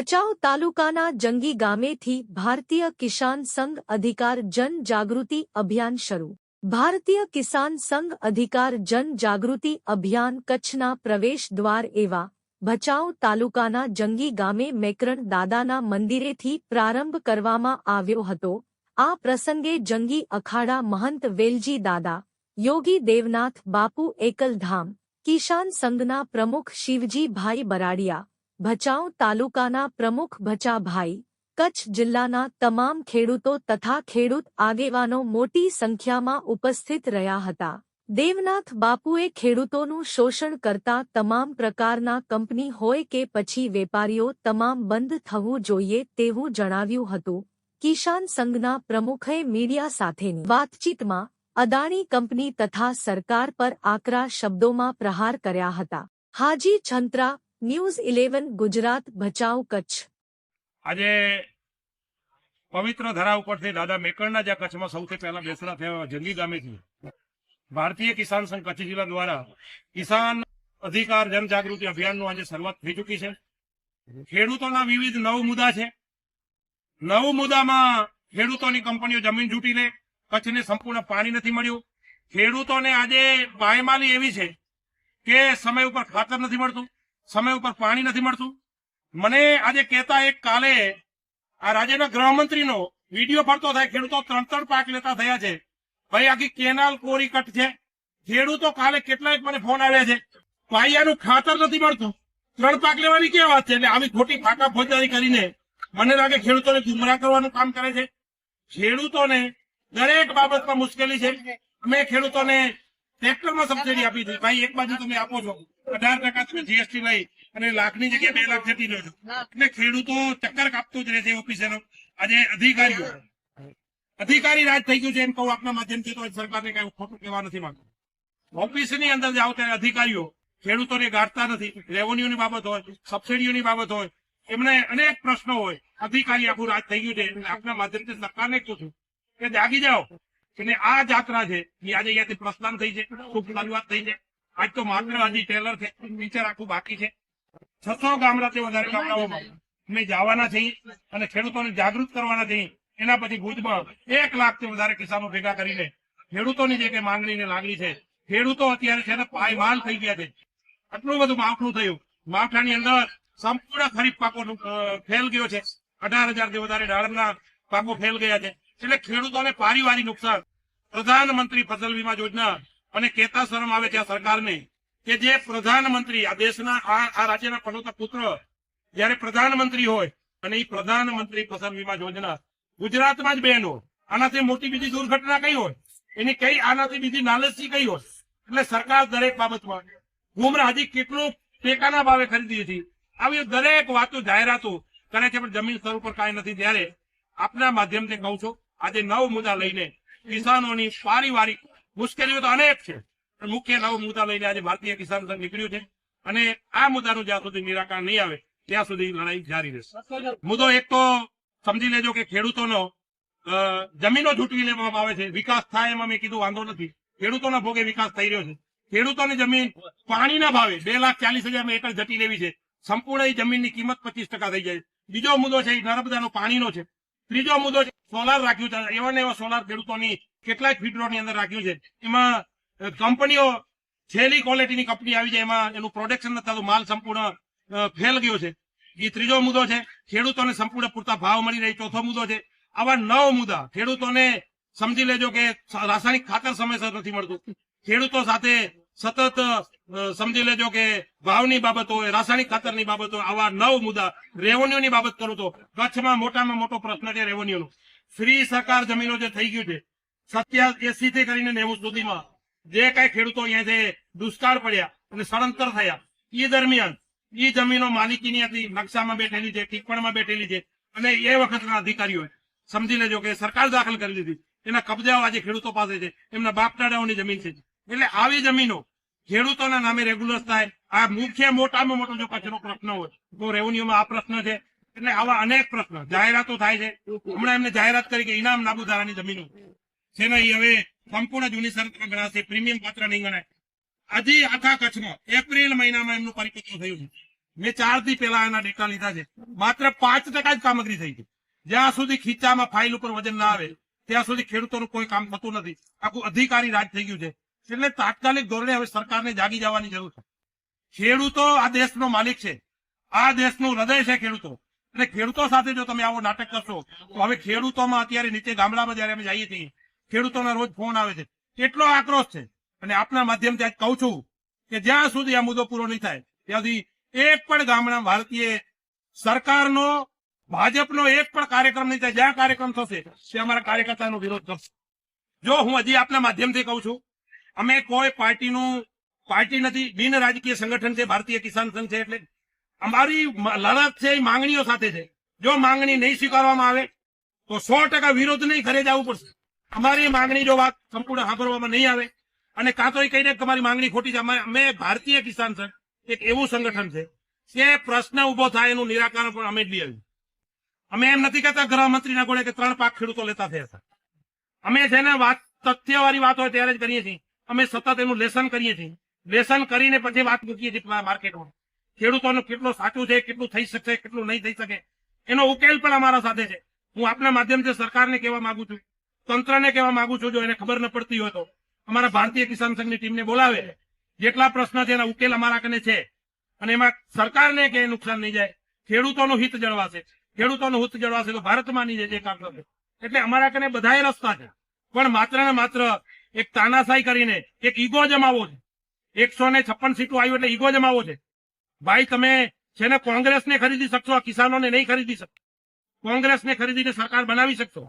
ભચાઉ તાલુકાના જંગી ગામેથી ભારતીય કિસાન સંઘ અધિકાર જન જાગૃતિ અભિયાન શરૂ. ભારતીય કિસાન સંઘ અધિકાર જન જાગૃતિ અભિયાન કચ્છના પ્રવેશ દ્વાર એવા ભચાઉ તાલુકાના જંગી ગામે મેકરણ દાદાના મંદિરેથી પ્રારંભ કરવામાં આવ્યો હતો. આ પ્રસંગે જંગી અખાડા મહંત વેલજી દાદા, યોગી દેવનાથ બાપુ એકલધામ, કિસાન સંઘના પ્રમુખ શિવજીભાઈ બરાડિયા ભચાઉ તાલુકાના પ્રમુખ ભચાભાઈ, કચ્છ જિલ્લાના તમામ ખેડૂતો તથા ખેડૂત આગેવાનો મોટી સંખ્યામાં ઉપસ્થિત રહ્યા હતા. દેવનાથ બાપુએ ખેડૂતોનું શોષણ કરતા તમામ પ્રકારના કંપની હોય કે પછી વેપારીઓ તમામ બંધ થવું જોઈએ તેવું જણાવ્યું હતું. કિસાન સંઘના પ્રમુખે મીડિયા સાથેની વાતચીતમાં અદાણી કંપની તથા સરકાર પર આકરા શબ્દોમાં પ્રહાર કર્યા હતા. Haji Chhantra news eleven, Gujarat, Bhachau, Kutch. આજે પવિત્ર ધરા ઉપરથી દાદા મેકરના જ્યાં કચ્છમાં સૌથી પહેલા બેસણા થયા જંગી ગામેથી ભારતીય કિસાન સંઘ કચ્છ જિલ્લા દ્વારા કિસાન અધિકાર જનજાગૃતિ અભિયાનનું આજે શરૂઆત થઈ ચૂકી છે. ખેડૂતોના વિવિધ નવ મુદ્દા છે. નવ મુદ્દામાં ખેડૂતોની કંપનીઓ જમીન જૂટી લે, કચ્છને સંપૂર્ણ પાણી નથી મળ્યું. ખેડૂતોને આજે પાયમાલી એવી છે કે સમય ઉપર ખાતર નથી મળતું. સમય ઉપર પાણી નથી મળતું. મને આજે કહેતા એક કાલે આ રાજ્યના ગૃહમંત્રીનો વીડિયો ફરતો થાય, ખેડૂતો ત્રણ ત્રણ પાક લેતા થયા છે. ભાઈ, આખી કેનાલ કોરી કટ છે. ખેડૂતો કાલે કેટલાય મને ફોન આવ્યા છે. પાયાનું ખાતર નથી મળતું. ત્રણ પાક લેવાની કેવી વાત છે? એટલે આવી ખોટી ફાકા ફોજદારી કરીને મને લાગે ખેડૂતોને ગુમરાહ કરવાનું કામ કરે છે. ખેડૂતોને દરેક બાબતમાં મુશ્કેલી છે. અમે ખેડૂતોને ટ્રેક્ટરમાં સબસિડી આપી દીધી ભાઈ, એક બાજુ તમે આપો છો. અઢાર ટકા તમે જીએસટી લઈ અને લાખની જગ્યાએ બે લાખ જતી રહ્યો છો. એટલે ખેડૂતો ચક્કર કાપતું જ રહે છે ઓફિસરો આજે અધિકારીઓ અધિકારી રાજ થઈ ગયું છે એમ કહું આપના માધ્યમથી તો સરકારને કઈ ખોટું કહેવા નથી માંગતો. ઓફિસની અંદર જાઓ ત્યારે અધિકારીઓ ખેડૂતોને ગાંઠતા નથી. રેવન્યુની બાબત હોય સબસિડીઓની બાબત હોય એમને અનેક પ્રશ્નો હોય. અધિકારી આખું રાજ થઈ ગયું છે. આપના માધ્યમથી સરકારને કહું છું કે જાગી જાઓ. એટલે આ જાત્રા છે એ આજે અહીંયાથી પ્રસ્થાન થઈ છે. શુભ શરૂઆત થઈ છે? આજ તો માત્ર હજી ટેલર છે. વિચાર આખું બાકી છે. છસો ગામડાથી વધારે ગામડાઓમાં અમે જવાના છીએ અને ખેડૂતોને જાગૃત કરવાના છીએ. એના પછી ભુજમાં એક લાખથી વધારે કિસાનો ભેગા કરીને ખેડૂતોની જે કઈ માંગણી ને લાગણી છે ખેડૂતો અત્યારે છે ને પાયમાલ થઈ ગયા છે. આટલું બધું માવઠું થયું. માવઠાની અંદર સંપૂર્ણ ખરીફ પાકો ફેલ ગયો છે. અઢાર હજારથી વધારે ડાળના પાકો ફેલ ગયા છે. એટલે ખેડૂતોને પારિવારિક નુકસાન. પ્રધાનમંત્રી ફસલ વીમા યોજના અને કેતા શરમ આવે છે આ સરકારને કે જે પ્રધાનમંત્રી આ દેશના આ રાજ્યના પનોતા પુત્ર જયારે પ્રધાનમંત્રી હોય અને એ પ્રધાનમંત્રી ફસલ વીમા યોજના ગુજરાતમાં જ બહેનો આનાથી મોટી બીજી દુર્ઘટના કઈ હોય? એની કઈ આનાથી બીજી નાલસી કઈ હોય? એટલે સરકાર દરેક બાબતમાં ગુમરાહ હજી કેટલું ટેકાના ભાવે ખરીદી હતી. આવી દરેક વાતો જાહેરાતો કરે છે, પણ જમીન સ્તર ઉપર કાંઈ નથી. ત્યારે આપના માધ્યમથી કહું છું, આજે નવ મુદ્દા લઈને કિસાનોની પારિવારિક મુશ્કેલીઓ તો અનેક છે. પણ મુખ્ય નવ મુદ્દા લઈને આજે ભારતીય કિસાન સંઘ નીકળ્યું છે. અને આ મુદ્દાનું જ્યાં સુધી નિરાકરણ નહીં આવે, ત્યાં સુધી લડાઈ જારી રહેશે. મુદ્દો એક તો સમજી લેજો કે ખેડૂતોનો જમીનો ઝૂંટવી લેવામાં આવે છે. વિકાસ થાય એમાં મેં કીધું વાંધો નથી. ખેડૂતોના ભોગે વિકાસ થઈ રહ્યો છે. ખેડૂતોની જમીન પાણીના ભાવે બે લાખ ચાલીસ હજાર એકર જટી લેવી છે. સંપૂર્ણ એ જમીનની કિંમત પચીસ ટકા થઈ જાય બીજો મુદ્દો છે, એ નર્મદાનો પાણીનો છે. ત્રીજો મુદ્દો સોલાર રાખ્યું છે. એવા ને એવા સોલાર ખેડૂતોની કેટલાક ફીડરોની અંદર રાખ્યું છે. એમાં કંપનીઓ છેલ્લી ક્વોલિટીની કંપની આવી જાય, એમાં એનું પ્રોડક્શન થતું, માલ સંપૂર્ણ ફેલ ગયો છે. એ ત્રીજો મુદ્દો છે, ખેડૂતોને સંપૂર્ણ પૂરતા ભાવ મળી રહે. ચોથો મુદ્દો છે, આવા નવ મુદ્દા, ખેડૂતોને સમજી લેજો કે રાસાયણિક ખાતર સમયસર નથી મળતું. ખેડૂતો સાથે સતત સમજી લેજો કે ભાવની બાબત હોય, રાસાયણિક ખાતરની બાબત હોય, આવા નવ મુદ્દા રેવન્યુની બાબત કરું તો કચ્છમાં મોટામાં મોટો પ્રશ્ન છે રેવન્યુનો. ફ્રી સરકાર જમીનો જે થઈ ગયું છે સત્યાસી થી કરીને નેવું સુધીમાં જે કઈ ખેડૂતો અહીંયા છે દુષ્કાળ પડ્યા અને સ્થળાંતર થયા એ દરમિયાન એ જમીનો માલિકીની હતી, નકશામાં બેઠેલી છે ટીપણમાં બેઠેલી છે અને એ વખતના અધિકારીઓએ સમજી લેજો કે સરકાર દાખલ કરી લીધી એના કબજાઓ આજે ખેડૂતો પાસે છે, એમના બાપ દાદાઓની જમીન છે. એટલે આવી જમીનો ખેડૂતોના નામે રેગ્યુલર થાય. આ મુખ્ય મોટામાં મોટો જો કચરો પ્રશ્ન હોય રેવન્યુમાં આ પ્રશ્ન છે. એટલે આવા અનેક પ્રશ્ન જાહેરાતો થાય છે. હમણાં એમને જાહેરાત કરી કે ઇનામ નાબૂદારાની જમીનો. છે હવે સંપૂર્ણ જૂની શરતમાં ગણાશે, પ્રીમિયમ પાત્ર નહીં ગણાય. આજે આખા કચ્છમાં એપ્રિલ મહિનામાં એમનું પરિપત્ર થયું છે. મેં ચાર દી પહેલા એના ડેટા લીધા છે. માત્ર પાંચ ટકા જ કામગીરી થઈ છે. જ્યાં સુધી ખીચામાં ફાઇલ ઉપર વજન ના આવે, ત્યાં સુધી ખેડૂતોનું કોઈ કામ થતું નથી. આખું અધિકારી રાજ થઈ ગયું છે. એટલે તાત્કાલિક ધોરણે હવે સરકારને જાગી જવાની જરૂર છે. ખેડૂતો આ દેશનો માલિક છે. આ દેશનું હૃદય છે ખેડૂતો. અને ખેડૂતો સાથે જો તમે આવો નાટક કરશો, તો હવે ખેડૂતોમાં અત્યારે નીચે ગામડામાં જયારે અમે જઈએ છીએ, ખેડૂતોના રોજ ફોન આવે છે. એટલો આક્રોશ છે. અને આપના માધ્યમથી આજ કહું છું કે જ્યાં સુધી આ મુદ્દો પૂરો નહીં થાય, ત્યાં સુધી એક પણ ગામડા ભારતીય સરકારનો, ભાજપનો એક પણ કાર્યક્રમ નહીં થાય. જ્યાં કાર્યક્રમ થશે તે અમારા કાર્યકર્તાનો વિરોધ કરશે. જો હું હજી આપના માધ્યમથી કહું છું અમે કોઈ પાર્ટીનું, પાર્ટી નથી, બિન રાજકીય સંગઠન છે, ભારતીય કિસાન સંઘ છે, એટલે અમારી લડત છે, એ માંગણીઓ સાથે છે. જો માંગણી નહીં સ્વીકારવામાં આવે, તો સો ટકા વિરોધ નહીં ઘરે જવું પડશે. અમારી માંગણી જો વાત સંપૂર્ણ સાંભળવામાં નહીં આવે, અને કાં તો એ કહીને તમારી માંગણી ખોટી છે, અમે ભારતીય કિસાન સંઘ, એક એવું સંગઠન છે કે પ્રશ્ન ઊભો થાય એનું નિરાકરણ પણ અમે જ લઈ આવ્યું અમે એમ નથી કહેતા ગૃહમંત્રીના ગોળે કે ત્રણ પાક ખેડૂતો લેતા થયા છે અમે જેને વાત તથ્યવાળી વાત હોય ત્યારે જ કરીએ છીએ. અમે સતત એનું લેસન કરીએ છીએ. લેસન કરીને પછી વાત મૂકીએ છીએ માર્કેટમાં. ખેડૂતોનું કેટલું સાચું છે, કેટલું થઈ શકશે, કેટલું નહીં થઈ શકે, એનો ઉકેલ પણ અમારા સાથે છે. હું આપના માધ્યમથી સરકારને કહેવા માંગુ છું. તંત્રને કહેવા માંગુ છું, જો એને ખબર ન પડતી હોય તો. અમારા ભારતીય કિસાન સંઘની ટીમને બોલાવે. જેટલા પ્રશ્ન છે એના ઉકેલ અમારા કને છે. અને એમાં સરકારને કે નુકસાન નહીં જાય. ખેડૂતોનું હિત જળવાશે. ખેડૂતોનું હિત જળવાશે તો ભારતમાં નહીં જાય જે કામ એટલે અમારા કને બધાય રસ્તા છે. પણ માત્ર ને માત્ર એક તાનાશાહી કરીને એક ઈગો જમાવો છે. એકસો ને છપ્પન સીટો આવ્યું એટલે ઈગો જમાવો છે. ભાઈ, તમે છે ને કોંગ્રેસને ખરીદી શકશો, આ કિસાનોને નહીં ખરીદી શકશો કોંગ્રેસને ખરીદીને સરકાર બનાવી શકશો.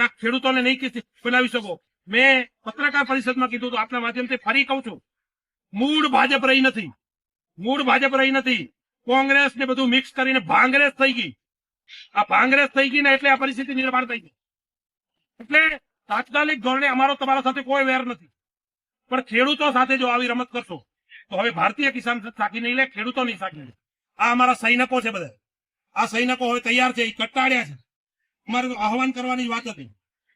આ ખેડૂતોને નહીં બનાવી શકો. મેં પત્રકાર પરિષદમાં કીધું હતું, આપના માધ્યમથી ફરી કહું છું. મૂળ ભાજપ રહી નથી. મૂળ ભાજપ રહી નથી. કોંગ્રેસ ને બધું મિક્સ કરીને ભાંગરેસ થઈ ગઈ. આ ભાંગરેસ થઈ ગઈ ને એટલે આ પરિસ્થિતિ નિર્માણ થઈ ગઈ. એટલે તાત્કાલિક ધોરણે અમારો તમારા સાથે કોઈ વેર નથી. પણ ખેડૂતો સાથે જો આવી રમત કરશો, તો હવે ભારતીય કિસાન સાકી નહીં લે, ખેડૂતો નહીં સાકી આ અમારા સૈનિકો છે બધા. આ સૈનિકો હવે તૈયાર છે, એ કટાડ્યા છે. અમારે આહવાન કરવાની વાત હતી.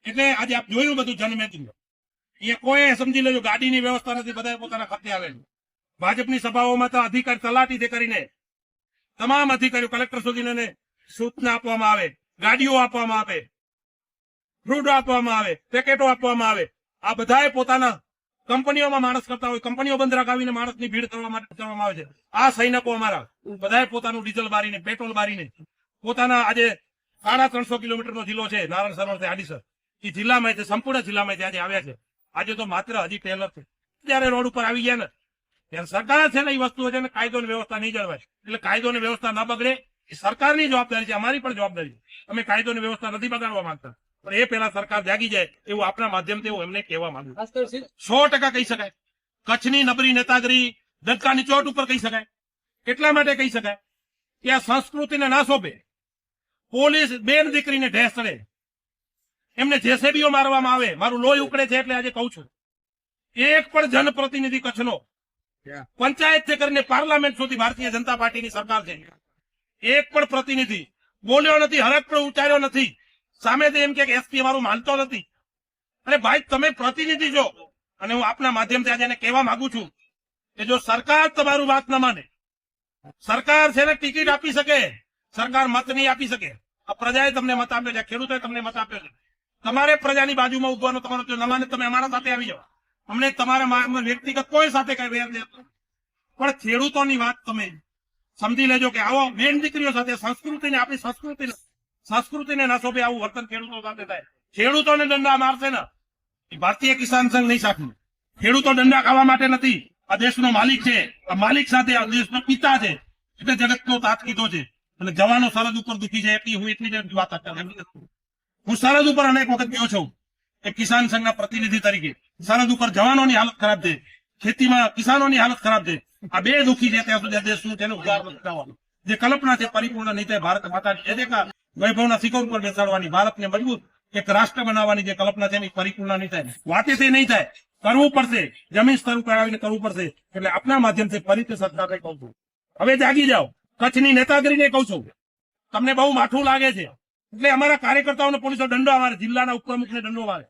એટલે આજે આપ જોયું બધું જનમેદની અહીંયા કોઈ સમજી લેજો, ગાડીની વ્યવસ્થા નથી બધા પોતાના ખાતે આવે છે ભાજપની સભાઓમાં તો અધિકારી તલાટીથી કરીને. તમામ અધિકારીઓ, કલેક્ટર સુધીને સૂચના આપવામાં આવે, ગાડીઓ આપવામાં આવે ફ્રૂટ આપવામાં આવે, પેકેટો આપવામાં આવે. આ બધાએ પોતાના કંપનીઓમાં માણસ કરતા હોય. કંપનીઓ બંધ રાખાવીને માણસની ભીડ કરવા માટે કરવામાં આવે છે. આ સૈનિકો અમારા. બધાએ પોતાનું ડીઝલ બારીને, પેટ્રોલ બારીને. પોતાના આજે સાડા ત્રણસો કિલોમીટરનો જિલ્લો છે, નારાયણ સરોવરથી આડીસર એ જિલ્લામાં સંપૂર્ણ જિલ્લામાં આજે આવ્યા છે. આજે તો માત્ર હજી ટેલર છે. ત્યારે રોડ ઉપર આવી ગયા ને, ત્યારે સરકાર છે ને એ વસ્તુ છે ને કાયદો વ્યવસ્થા નહીં જળવાય. એટલે કાયદો વ્યવસ્થા ના બગડે, એ સરકારની જવાબદારી છે, અમારી પણ જવાબદારી છે. અમે કાયદો વ્યવસ્થા નથી બગાડવા માંગતા. પણ એ પેલા સરકાર જાગી જાય એવું આપણા માધ્યમથી હું એમને કહેવા માંગુ સો ટકા કહી શકાય. કચ્છની નબરી નેતાગીરી દત્તાની ચોટ ઉપર કહી શકાય. એટલા માટે કહી શકાય? કે આ સંસ્કૃતિને ના શોભે. પોલીસ બેન દીકરીને ઢેસ ચડે. એમને જેસેબીઓ મારવામાં આવે. મારું લોહી ઉકળે છે એટલે આજે કહું છું. એક પણ જનપ્રતિનિધિ કચ્છનો પંચાયતથી કરીને પાર્લામેન્ટ સુધી ભારતીય જનતા પાર્ટીની સરકાર છે. એક પણ પ્રતિનિધિ બોલ્યો નથી હરક પણ ઉચ્ચાર્યો નથી. સામેથી એમ કે એસપી અમારું માનતો નથી. અરે ભાઈ, તમે પ્રતિનિધિ છો. અને હું આપના માધ્યમથી આજે કહેવા માંગુ છું કે જો સરકાર તમારું વાત ન માને, સરકાર છે ટિકિટ આપી શકે, સરકાર મત નહીં આપી શકે. આ પ્રજાએ તમને મત આપ્યો છે ખેડૂતોએ તમને મત આપ્યો છે. તમારે પ્રજાની બાજુમાં ઉભવાનો તમારો જો ન માને, તમે અમારા સાથે આવી જાઓ. અમને તમારા વ્યક્તિગત કોઈ સાથે કઈ વેર લેતો પણ ખેડૂતોની વાત તમે સમજી લેજો કે આવો બેન દીકરીઓ સાથે સંસ્કૃતિને, આપણી સંસ્કૃતિને સંસ્કૃતિને ના શોભે આવું વર્તન ખેડૂતો સાથે થાય. ખેડૂતોને દંડા મારશે ને. ભારતીય કિસાન સંઘ નહીં સાચું ખેડૂતો દંડા ખાવા માટે નથી. આ દેશનો માલિક છે. આ માલિક સાથે આ દેશનો પિતા છે. એટલે જગતનો તાત કીધો છે. અને જવાનો સરહદ ઉપર દુખી છે એટલી હું એટલી જ વાત હું સરહદ ઉપર અનેક વખત ગયો છું. એક કિસાન સંઘના પ્રતિનિધિ તરીકે. સરહદ ઉપર જવાનોની હાલત ખરાબ છે. ખેતીમાં કિસાનોની હાલત ખરાબ છે. આ બે દુખી છે. ત્યાં સુધી દેશ શું છે ઉદાહરણ જે કલ્પના છે પરિપૂર્ણ નહીં ભારત માતાની જે દેખા વૈભવના શિખર ઉપર બેસાડવાની ભારતને મજબૂત એક રાષ્ટ્ર બનાવવાની જે કલ્પના છે એની પરિપૂર્ણ નહીં થાય. વાતે તે નહીં થાય. કરવું પડશે. જમીન સ્તર ઉપર આવીને કરવું પડશે. એટલે આપના માધ્યમથી ફરીથી સરકારને કહું છું. હવે જાગી જાઓ. કચ્છની નેતાગીરીને કહું છું. તમને બહુ માઠું લાગે છે. એટલે અમારા કાર્યકર્તાઓને પોલીસો દંડો અમારે. જિલ્લાના ઉપપ્રમુખને દંડો મારે.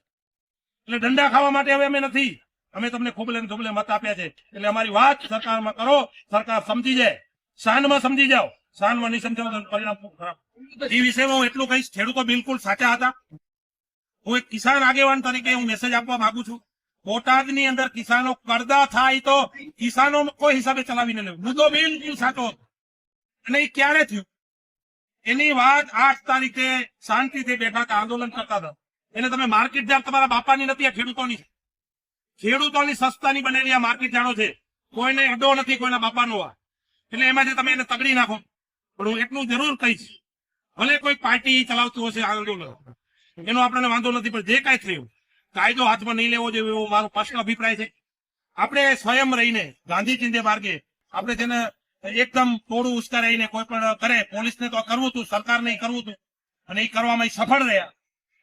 એટલે દંડા ખાવા માટે હવે અમે નથી. અમે તમને ખોબલે ને ધોબલે મત આપ્યા છે. એટલે અમારી વાત સરકારમાં કરો. સરકાર સમજી જાય. શાનમાં સમજી જાઓ. નહીં સમજાવો પરિણામ ખરાબ. એ વિષયમાં હું એટલું કહીશ, ખેડૂતો બિલકુલ સાચા હતા. હું એક કિસાન આગેવાન તરીકે હું મેસેજ આપવા માંગુ છું. બોટાદની અંદર કિસાનો કરદા થાય તો કિસાનો કોઈ હિસાબે ચલાવીને લેવું. મુદ્દો બિલકુલ સાચો અને એ ક્યારે થયું? એની વાત આઠ તારીખે શાંતિથી બેઠા હતા, આંદોલન કરતા હતા. એને તમે માર્કેટ જાણ તમારા બાપાની નથી, આ ખેડૂતોની. ખેડૂતોની સસ્તાની બનેલી આ માર્કેટ જાણો છે. કોઈને અડો નથી કોઈના બાપાનો આ. એટલે એમાંથી તમે એને તગડી નાખો. પણ હું એટલું જરૂર કહીશ. ભલે કોઈ પાર્ટી ચલાવતું હશે આંદોલન. એનો આપણને વાંધો નથી, પણ જે કાંઈ થયું, કાયદો હાથમાં નહીં લેવો જોઈએ એવો મારો સ્પષ્ટ અભિપ્રાય છે. આપણે સ્વયં રહીને ગાંધી ચિંધ્ય માર્ગે, આપણે તેને એકદમ તોડું ઉશ્કેરાઈને કોઈ પણ કરે, પોલીસને તો કરવું હતું, સરકારને કરવું હતું. અને એ કરવામાં સફળ રહ્યા.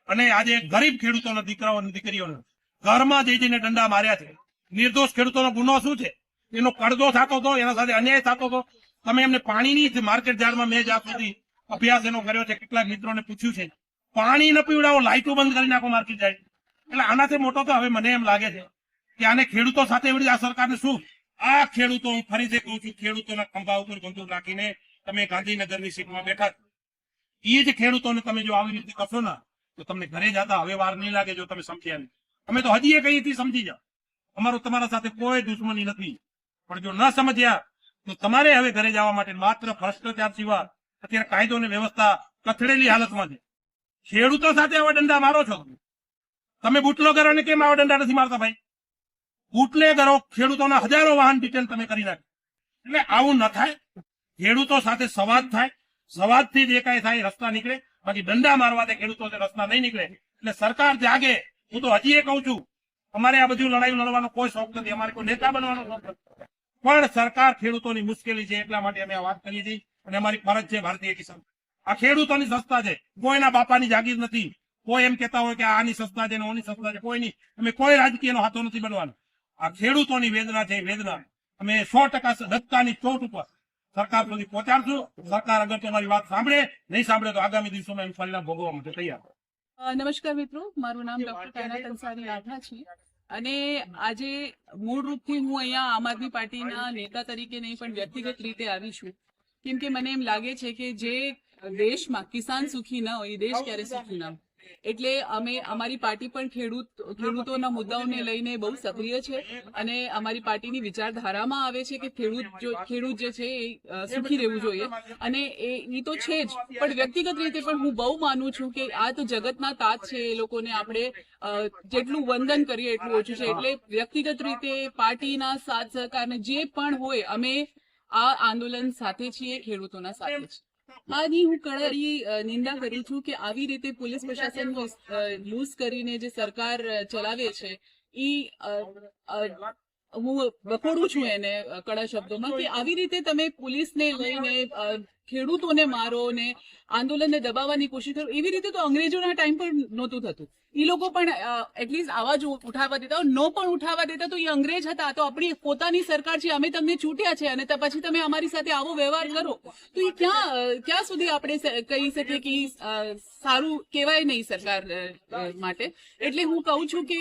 અને આજે ગરીબ ખેડૂતોના દીકરાઓ અને દીકરીઓને ઘરમાં જઈ જઈને દંડા માર્યા છે. નિર્દોષ ખેડૂતોનો ગુનો શું છે? એનો કડદો થતો હતો એના સાથે અન્યાય થતો હતો તમે એમને પાણીની જ માર્કેટ યાર્ડમાં મેં જ્યાં સુધી અભ્યાસ એનો કર્યો છે, કેટલાક મિત્રોને પૂછ્યું છે, પાણી ન પીવડાવો લાઇટો બંધ કરી નાખો માર્કેટ યાર્ડ એટલે આનાથી મોટો તો હવે મને એમ લાગે છે કે આને ખેડૂતો સાથે એવડી આ સરકારને શું? આ ખેડૂતો, હું ફરીથી કહું છું, ખેડૂતોના ખંભા ઉપર બંદૂક રાખીને તમે ગાંધીનગરની સીટમાં બેઠા એ જ ખેડૂતોને તમે જો આવી રીતે કરશો ને, તો તમને ઘરે જતા હવે વાર નહીં લાગે જો તમે સમજ્યા નહીં. અમે તો હજી એ છીએ સમજી જાઓ. અમારો તમારા સાથે કોઈ દુશ્મની નથી. પણ જો ન સમજ્યા તો તમારે હવે ઘરે જવા માટે માત્ર ભ્રષ્ટાચાર સિવાય અત્યારે કાયદો અને વ્યવસ્થા કથળેલી હાલતમાં છે. ખેડૂતો સાથે આવા દંડા મારો છો તમે? બુટલોગરોને કેમ આવા દંડા નથી મારતા ભાઈ? બુટલેગરો ખેડૂતોના હજારો વાહન ડિટેલ તમે કરી નાખો. એટલે આવું ન થાય. ખેડૂતો સાથે સંવાદ થાય. સંવાદથી જે કાંઈ થાય રસ્તા નીકળે. બાકી દંડા મારવાથી ખેડૂતો રસ્તા નહીં નીકળે. એટલે સરકાર જાગે. હું તો હજી એ કહું છું. અમારે આ બધું લડાઈ લડવાનો કોઈ શોખ નથી. અમારે કોઈ નેતા બનવાનો શોખ નથી. પણ સરકાર ખેડૂતોની મુશ્કેલી છે એટલા માટે અમે આ વાત કરી હતી અને અમારી ફરજ છે ભારતીય કિસાન. આ ખેડૂતોની સંસ્થા છે. કોઈના બાપાની જાગીર નથી. કોઈ એમ કહેતા હોય કે આની સંસ્થા છે ઓની સંસ્થા છે. કોઈ નહીં. અમે કોઈ રાજકીયનો હાથો નથી બનવાનો. આ ખેડૂતોની વેદના છે વેદના. અમે સો ટકા દત્તાની ચોટ ઉપર સરકાર સુધી પહોંચાડશું. સરકાર અગર તમારી વાત સાંભળે નહીં સાંભળે તો આગામી દિવસોમાં એનું પરિણામ ભોગવવા માટે તૈયાર નમસ્કાર મિત્રો. મારું નામ ડોક્ટર કાયનાત અંસારી આભા છે. અને આજે મૂળ રૂપથી હું અહીંયા આમ આદમી પાર્ટીના નેતા તરીકે નહીં, પણ વ્યક્તિગત રીતે આવી છું. કેમ કે મને એમ લાગે છે કે જે દેશમાં કિસાન સુખી ન હોય, એ દેશ ક્યારે સુખી ન હોય? એટલે અમે અમારી પાર્ટી પણ ખેડૂત ખેડૂતોના મુદ્દાઓને લઈને બહુ સક્રિય છે અને અમારી પાર્ટીની વિચારધારામાં આવે છે કે ખેડૂત ખેડૂત જે છે એ સુખી રહેવું જોઈએ. અને એ તો છે જ, પણ વ્યક્તિગત રીતે પણ હું બહુ માનું છું કે આ તો જગતના તાત છે એ લોકોને આપણે જેટલું વંદન કરીએ એટલું ઓછું છે. એટલે વ્યક્તિગત રીતે પાર્ટીના સાથ સહકારને જે પણ હોય, અમે આ આંદોલન સાથે છીએ, ખેડૂતોના સાથે છે આની હું કડારી નિંદા કરું છું કે આવી રીતે પોલીસ પ્રશાસન લૂઝ કરીને જે સરકાર ચલાવે છે, ઈ હું બકોડું છું એને કડા શબ્દોમાં કે આવી રીતે તમે પોલીસને લઈને ખેડૂતોને મારો ને આંદોલનને દબાવવાની કોશિશ કરો, એવી રીતે તો અંગ્રેજોના ટાઈમ પર નહોતું થતું. એ લોકો પણ એટલીસ્ટ આવાજ ઉઠાવવા દેતા નો પણ ઉઠાવવા દેતા તો એ અંગ્રેજ હતા. તો આપણી પોતાની સરકાર છે, અમે તમને છૂટ્યા છે અને પછી તમે અમારી સાથે આવો વ્યવહાર કરો. તો એ ક્યાં ક્યાં સુધી આપણે કહી શકીએ કે સારું કહેવાય નહીં સરકાર માટે? એટલે હું કહું છું કે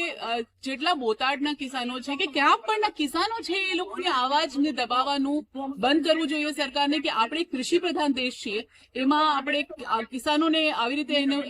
જેટલા બોતાડના કિસાનો છે કે ક્યાં પણ કિસાનો છે, એ લોકોની આવાજને દબાવવાનું બંધ કરવું જોઈએ સરકારને કે આપણે કૃષિ પ્રધાન દેશ છીએ. એમાં આપણે કિસાનોને આવી રીતે એનો